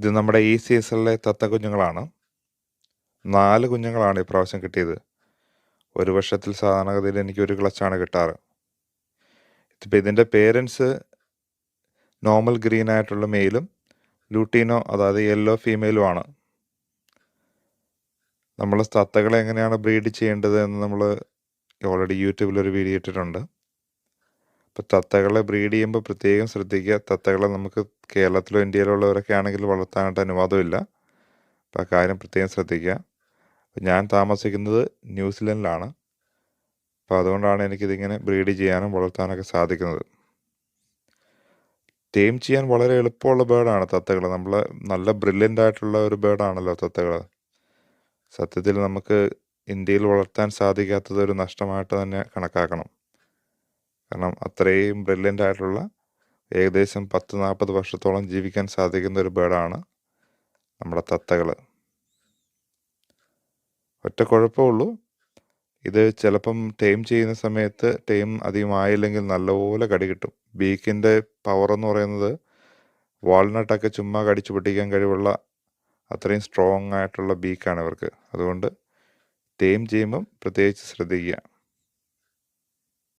ഇത് നമ്മുടെ ഈ സീസണിലെ തത്ത കുഞ്ഞുങ്ങളാണ്. നാല് കുഞ്ഞുങ്ങളാണ് ഇപ്രാവശ്യം കിട്ടിയത്. ഒരു വർഷത്തിൽ സാധാരണഗതിയിൽ എനിക്ക് ഒരു ക്ലച്ചാണ് കിട്ടാറ്. ഇതിപ്പോൾ ഇതിന്റെ പേരൻസ് നോർമൽ ഗ്രീൻ ആയിട്ടുള്ള മെയിലും ലൂട്ടീനോ അതായത് യെല്ലോ ഫീമെയിലുമാണ് നമ്മൾ തത്തകളെ എങ്ങനെയാണ് ബ്രീഡ് ചെയ്യേണ്ടത് എന്ന് നമ്മൾ ഓൾറെഡി യൂട്യൂബിലൊരു വീഡിയോ ഇട്ടിട്ടുണ്ട്. അപ്പോൾ തത്തകളെ ബ്രീഡ് ചെയ്യുമ്പോൾ പ്രത്യേകം ശ്രദ്ധിക്കുക. തത്തകളെ നമുക്ക് കേരളത്തിലോ ഇന്ത്യയിലോ ഉള്ളവരൊക്കെ ആണെങ്കിൽ വളർത്താനായിട്ട് അനുവാദമില്ല. അപ്പോൾ ആ കാര്യം പ്രത്യേകം ശ്രദ്ധിക്കുക. ഞാൻ താമസിക്കുന്നത് ന്യൂസിലൻഡിലാണ്. അപ്പോൾ അതുകൊണ്ടാണ് എനിക്കിതിങ്ങനെ ബ്രീഡ് ചെയ്യാനും വളർത്താനൊക്കെ സാധിക്കുന്നത്. ടീം ചെയ്യാൻ വളരെ എളുപ്പമുള്ള ബേർഡാണ് തത്തകൾ നമ്മൾ നല്ല ബ്രില്യന്റ് ആയിട്ടുള്ള ഒരു ബേർഡാണല്ലോ തത്തകൾ സത്യത്തിൽ നമുക്ക് ഇന്ത്യയിൽ വളർത്താൻ സാധിക്കാത്തത് ഒരു നഷ്ടമായിട്ട് തന്നെ കണക്കാക്കണം. കാരണം അത്രയും ബ്രില്യന്റ് ആയിട്ടുള്ള ഏകദേശം പത്ത് നാൽപ്പത് വർഷത്തോളം ജീവിക്കാൻ സാധിക്കുന്ന ഒരു ബേഡാണ് നമ്മുടെ തത്തകൾ ഒറ്റ കുഴപ്പമുള്ളൂ ഇത് ചിലപ്പം ടൈം ചെയ്യുന്ന സമയത്ത് ടൈം അധികം ആയില്ലെങ്കിൽ നല്ലപോലെ കടി കിട്ടും. ബീക്കിന്റെ പവർ എന്ന് പറയുന്നത് വാൾനട്ടൊക്കെ ചുമ്മാ കടിച്ചു പൊട്ടിക്കാൻ കഴിവുള്ള അത്രയും സ്ട്രോങ് ആയിട്ടുള്ള ബീക്കാണ് ഇവർക്ക്. അതുകൊണ്ട് ടൈം ചെയ്യുമ്പം പ്രത്യേകിച്ച് ശ്രദ്ധിക്കുക.